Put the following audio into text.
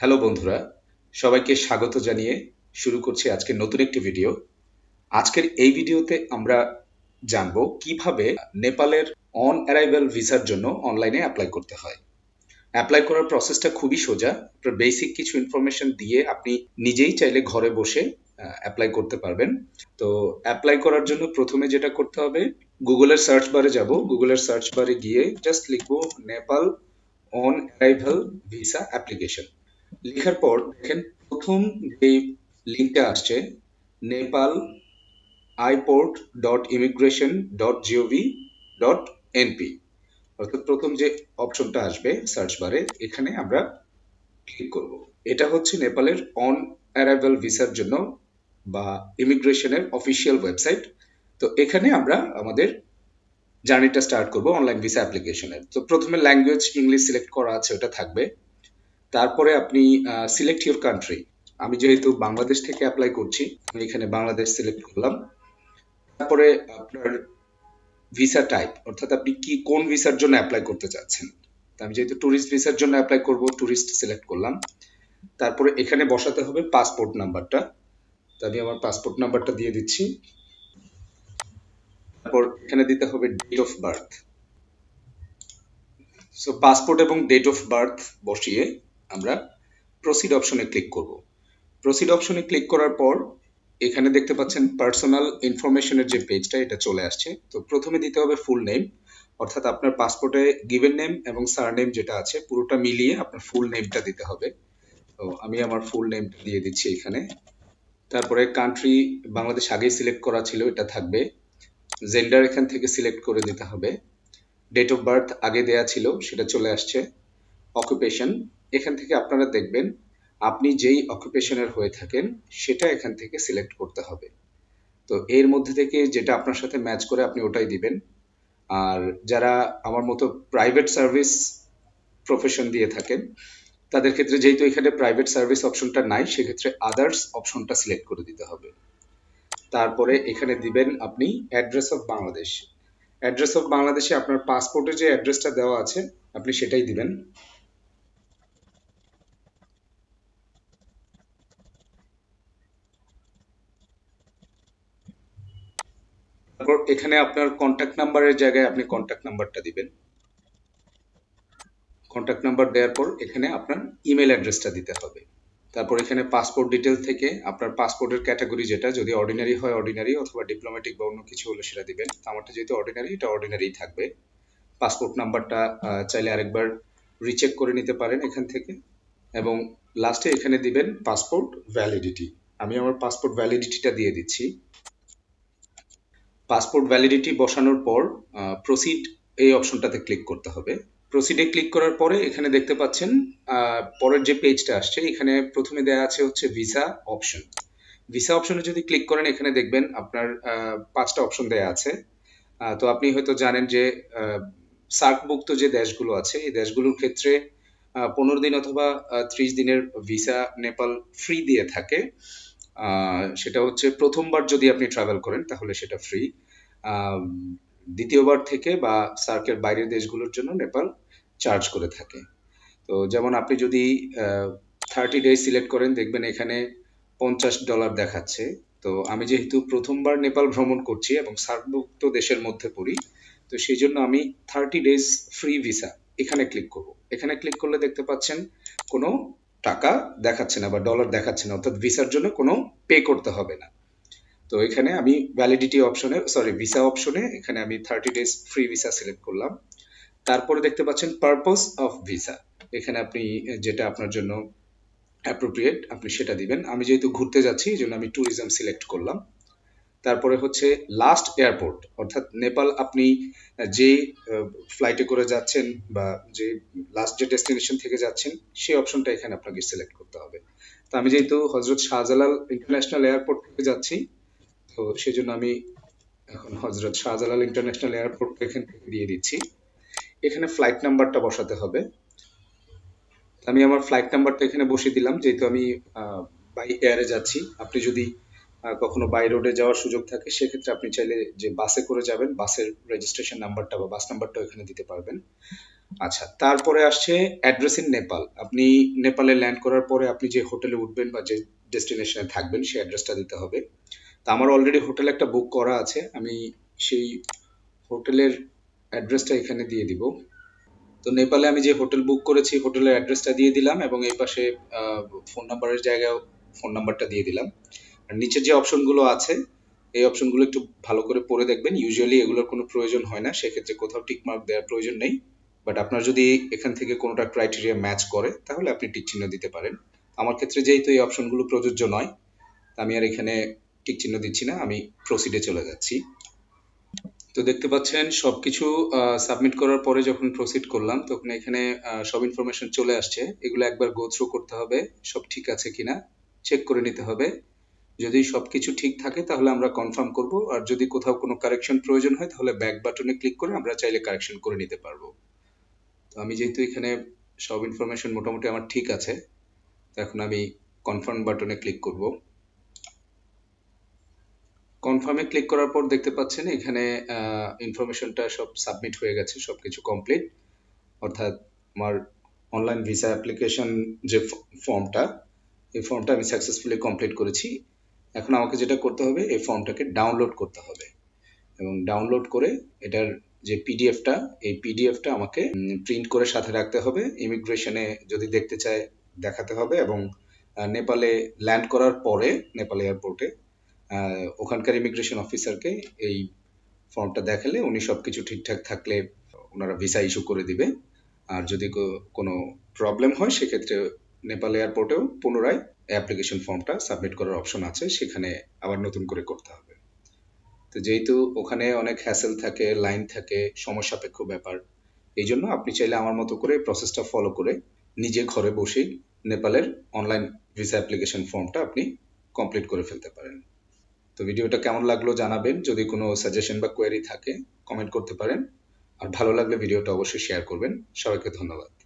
Hello বন্ধুরা, সবাইকে স্বাগত জানিয়ে শুরু করছি আজকের নতুন একটি ভিডিও। আজকের এই ভিডিওতে আমরা জানব কীভাবে নেপালের অন অ্যারাইভাল ভিসার জন্য অনলাইনে অ্যাপ্লাই করতে হয়। অ্যাপ্লাই করার প্রসেসটা খুবই সোজা, আপনার বেসিক কিছু ইনফরমেশন দিয়ে আপনি নিজেই চাইলে ঘরে বসে অ্যাপ্লাই করতে পারবেন। তো অ্যাপ্লাই করার জন্য প্রথমে যেটা করতে হবে, গুগলের সার্চ বারে যাব। গুগলের সার্চ বারে গিয়ে জাস্ট লিখব Nepal on arrival visa application. লেখার পর দেখেন প্রথম যে লিঙ্কটা আসছে, Nepal আইপোর্ট dot immigration dot GOV dot NP. অর্থাৎ প্রথম যে অপশনটা আসবে সার্চ বারে, এখানে আমরা ক্লিক করব। এটা হচ্ছে নেপালের অন অ্যারাইভাল ভিসার জন্য বা ইমিগ্রেশনের অফিসিয়াল ওয়েবসাইট। তো এখানে আমরা আমাদের জার্নিটা স্টার্ট করব অনলাইন ভিসা অ্যাপ্লিকেশনের। তো প্রথমে ল্যাঙ্গুয়েজ ইংলিশ সিলেক্ট করা আছে, ওটা থাকবে। তারপরে আপনি সিলেক্ট ইউর কান্ট্রি আমি যেহেতু বাংলাদেশ থেকে অ্যাপ্লাই করছি, আমি এখানে বাংলাদেশ সিলেক্ট করলাম। তারপরে আপনার ভিসা টাইপ অর্থাৎ আপনি কি, কোন ভিসার জন্য অ্যাপ্লাই করতে চাচ্ছেন? আমি যেহেতু ট্যুরিস্ট ভিসার জন্য অ্যাপ্লাই করব ট্যুরিস্ট সিলেক্ট করলাম। তারপরে এখানে বসাতে হবে পাসপোর্ট নাম্বারটা তো আমি আমার পাসপোর্ট নাম্বারটা দিয়ে দিচ্ছি। তারপর এখানে দিতে হবে date of birth so passport এবং ডেট অফ বার্থ বসিয়ে আমরা প্রসিড অপশনে ক্লিক করব। প্রসিড অপশনে ক্লিক করার পর, এখানে দেখতে পাচ্ছেন পার্সোনাল ইনফরমেশনের যে পেজটা এটা চলে আসছে। তো প্রথমে দিতে হবে ফুল নেম অর্থাৎ আপনার পাসপোর্টে গিভেন নেম এবং সার নেম যেটা আছে, পুরোটা মিলিয়ে আপনার ফুল নেমটা দিতে হবে। তো আমি আমার ফুল নেমটা দিয়ে দিচ্ছি এখানে। তারপরে কান্ট্রি বাংলাদেশ আগেই সিলেক্ট করা ছিল, এটা থাকবে। জেন্ডার এখান থেকে সিলেক্ট করে দিতে হবে। ডেট অফ বার্থ আগে দেয়া ছিল, সেটা চলে আসছে। অকুপেশন এখান থেকে আপনারা দেখবেন, আপনি যেই অকুপেশনের হয়ে থাকেন, সেটা এখান থেকে সিলেক্ট করতে হবে। তো এর মধ্যে থেকে যেটা আপনার সাথে ম্যাচ করে আপনি ওটাই দিবেন। আর যারা আমার মতো প্রাইভেট সার্ভিস প্রফেশন দিয়ে থাকেন, তাদের ক্ষেত্রে যেহেতু এখানে প্রাইভেট সার্ভিস অপশনটা নাই, সেক্ষেত্রে আদার্স অপশনটা সিলেক্ট করে দিতে হবে। তারপরে এখানে দিবেন আপনি address of Bangladesh address of বাংলাদেশে আপনার পাসপোর্টে যে অ্যাড্রেসটা দেওয়া আছে, আপনি সেটাই দিবেন। তারপর এখানে আপনার কন্ট্যাক্ট নাম্বারের জায়গায় আপনি কন্ট্যাক্ট নাম্বারটা দিবেন। কন্ট্যাক্ট নাম্বার দেওয়ার পর এখানে আপনার ইমেল অ্যাড্রেসটা দিতে হবে। তারপর এখানে পাসপোর্ট ডিটেল থেকে আপনার পাসপোর্টের ক্যাটাগরি যেটা, যদি অর্ডিনারি হয় অর্ডিনারি অথবা ডিপ্লোম্যাটিক বা অন্য কিছু হলে সেটা দিবেন। আমারটা যেহেতু অর্ডিনারি এটা অর্ডিনারি থাকবে। পাসপোর্ট নাম্বারটা চাইলে আরেকবার রিচেক করে নিতে পারেন এখান থেকে। এবং লাস্টে এখানে দিবেন পাসপোর্ট ভ্যালিডিটি আমি আমার পাসপোর্ট ভ্যালিডিটিটা দিয়ে দিচ্ছি। পাসপোর্ট ভ্যালিডিটি বসানোর পর প্রসিড এই অপশনটাতে ক্লিক করতে হবে। প্রসিডে ক্লিক করার পরে এখানে দেখতে পাচ্ছেন পরের যে পেজটা আসছে, এখানে প্রথমে দেওয়া আছে হচ্ছে ভিসা অপশন ভিসা অপশনে যদি ক্লিক করেন, এখানে দেখবেন আপনার পাঁচটা অপশন দেওয়া আছে। তো আপনি হয়তো জানেন যে সার্কভুক্ত যে দেশগুলো আছে, এই দেশগুলোর ক্ষেত্রে পনেরো দিন অথবা ত্রিশ দিনের ভিসা নেপাল ফ্রি দিয়ে থাকে। সেটা হচ্ছে প্রথমবার যদি আপনি ট্রাভেল করেন, তাহলে সেটা ফ্রি দ্বিতীয়বার থেকে বা সার্কের বাইরের দেশগুলোর জন্য নেপাল চার্জ করে থাকে। তো যেমন আপনি যদি থার্টি ডেজ সিলেক্ট করেন, দেখবেন এখানে পঞ্চাশ ডলার দেখাচ্ছে। তো আমি যেহেতু প্রথমবার নেপাল ভ্রমণ করছি এবং সার্কভুক্ত দেশের মধ্যে পড়ি, তো সেই জন্য আমি থার্টি ডেজ ফ্রি ভিসা এখানে ক্লিক করব। এখানে ক্লিক করলে দেখতে পাচ্ছেন কোনো টাকা দেখাচ্ছে না বা ডলার দেখাচ্ছে না, অর্থাৎ ভিসার জন্য কোনো পে করতে হবে না। তো এখানে আমি ভ্যালিডিটি অপশনে সরি ভিসা অপশনে এখানে আমি thirty days free visa select করলাম। তারপরে দেখতে পাচ্ছেন পারপাস অফ ভিসা এখানে আপনি যেটা আপনার জন্য অ্যাপ্রোপ্রিয়েট আপনি সেটা দিবেন। আমি যেহেতু ঘুরতে যাচ্ছি, এই জন্য আমি ট্যুরিজম সিলেক্ট করলাম। তারপরে হচ্ছে লাস্ট এয়ারপোর্ট অর্থাৎ নেপাল আপনি যে ফ্লাইটে করে যাচ্ছেন বা যে লাস্ট যে ডেস্টিনেশন থেকে যাচ্ছেন, সেই অপশনটা এখানে আপনাকে সিলেক্ট করতে হবে। তো আমি যেহেতু হজরত শাহজালাল ইন্টারন্যাশনাল এয়ারপোর্ট থেকে যাচ্ছি, তো সেই জন্য আমি এখন হজরত শাহজালাল ইন্টারন্যাশনাল এয়ারপোর্ট এখান থেকে দিয়ে দিচ্ছি। এখানে ফ্লাইট নাম্বারটা বসাতে হবে। আমি আমার ফ্লাইট নাম্বারটা এখানে বসিয়ে দিলাম, যেহেতু আমি বাই এয়ারে যাচ্ছি। আপনি যদি কখনো বাই রোডে যাওয়ার সুযোগ থাকে, সেক্ষেত্রে আপনি চাইলে যে বাসে করে যাবেন বাসের রেজিস্ট্রেশন নাম্বারটা বা বাস নাম্বারটা এখানে দিতে পারবেন। আচ্ছা তারপরে আসছে অ্যাড্রেস ইন নেপাল আপনি নেপালে ল্যান্ড করার পরে আপনি যে হোটেলে উঠবেন বা যে ডেস্টিনেশনে থাকবেন, সেই অ্যাড্রেসটা দিতে হবে। তা আমার অলরেডি হোটেল একটা বুক করা আছে, আমি সেই হোটেলের অ্যাড্রেসটা এখানে দিয়ে দিব। তো নেপালে আমি যে হোটেল বুক করেছি হোটেলের অ্যাড্রেসটা দিয়ে দিলাম এবং এই পাশে ফোন নাম্বারের জায়গায় ফোন নাম্বারটা দিয়ে দিলাম। আর নিচের যে অপশনগুলো আছে, এই অপশনগুলো একটু ভালো করে পড়ে দেখবেন। ইউজুয়ালি এগুলোর কোনো প্রয়োজন হয় না, সেক্ষেত্রে কোথাও টিক মার্ক দেওয়ার প্রয়োজন নেই। বাট আপনার যদি এখান থেকে কোনোটা ক্রাইটেরিয়া ম্যাচ করে, তাহলে আপনি টিক চিহ্ন দিতে পারেন। আমার ক্ষেত্রে যেহেতু এই অপশনগুলো প্রযোজ্য নয় আমি আর এখানে টিক চিহ্ন দিচ্ছি না, আমি প্রসিডে চলে যাচ্ছি। তো দেখতে পাচ্ছেন, সবকিছু সাবমিট করার পরে যখন প্রসিড করলাম, তখন এখানে সব ইনফরমেশন চলে আসছে। এগুলো একবার গো থ্রু করতে হবে, সব ঠিক আছে কিনা চেক করে নিতে হবে। যদি সবকিছু ঠিক থাকে, তাহলে আমরা কনফার্ম করব। আর যদি কোথাও কোনো কারেকশন প্রয়োজন হয়, তাহলে ব্যাক বাটনে ক্লিক করে আমরা চাইলে কারেকশন করে নিতে পারব। তো আমি যেহেতু এখানে সব ইনফরমেশন মোটামুটি আমার ঠিক আছে এখন আমি কনফার্ম বাটনে ক্লিক করব। কনফার্মে ক্লিক করার পর দেখতে পাচ্ছেন এখানে ইনফরমেশনটা সব সাবমিট হয়ে গেছে, সবকিছু কমপ্লিট অর্থাৎ আমার অনলাইন ভিসা অ্যাপ্লিকেশন যে ফর্মটা এই ফর্মটা আমি সাকসেসফুলি কমপ্লিট করেছি। এখন আমাকে যেটা করতে হবে, এই ফর্মটাকে ডাউনলোড করতে হবে। এবং ডাউনলোড করে এটার যে পিডিএফটা এই পিডিএফটা আমাকে প্রিন্ট করে সাথে রাখতে হবে। ইমিগ্রেশনে যদি দেখতে চায়, দেখাতে হবে এবং নেপালে ল্যান্ড করার পরে, নেপাল এয়ারপোর্টে ওখানকার ইমিগ্রেশন অফিসারকে এই ফর্মটা দেখালে উনি সব কিছু ঠিকঠাক থাকলে ওনারা ভিসা ইস্যু করে দিবে। আর যদি কোনো প্রবলেম হয়, সেক্ষেত্রে নেপাল এয়ারপোর্টেও পুনরায় অ্যাপ্লিকেশন ফর্মটা সাবমিট করার অপশন আছে, সেখানে আবার নতুন করে করতে হবে। তো যেহেতু ওখানে অনেক হ্যাসেল থাকে লাইন থাকে, সময় সাপেক্ষ ব্যাপার, এই জন্য আপনি চাইলে আমার মতো করে প্রসেসটা ফলো করে নিজে ঘরে বসেই নেপালের অনলাইন ভিসা অ্যাপ্লিকেশন ফর্মটা আপনি কমপ্লিট করে ফেলতে পারেন। তো ভিডিওটা কেমন লাগল জানাবেন, যদি কোনো সাজেশন বা কোয়েরি থাকে কমেন্ট করতে পারেন। আর ভালো লাগলে ভিডিওটা অবশ্যই শেয়ার করবেন। সবাইকে ধন্যবাদ।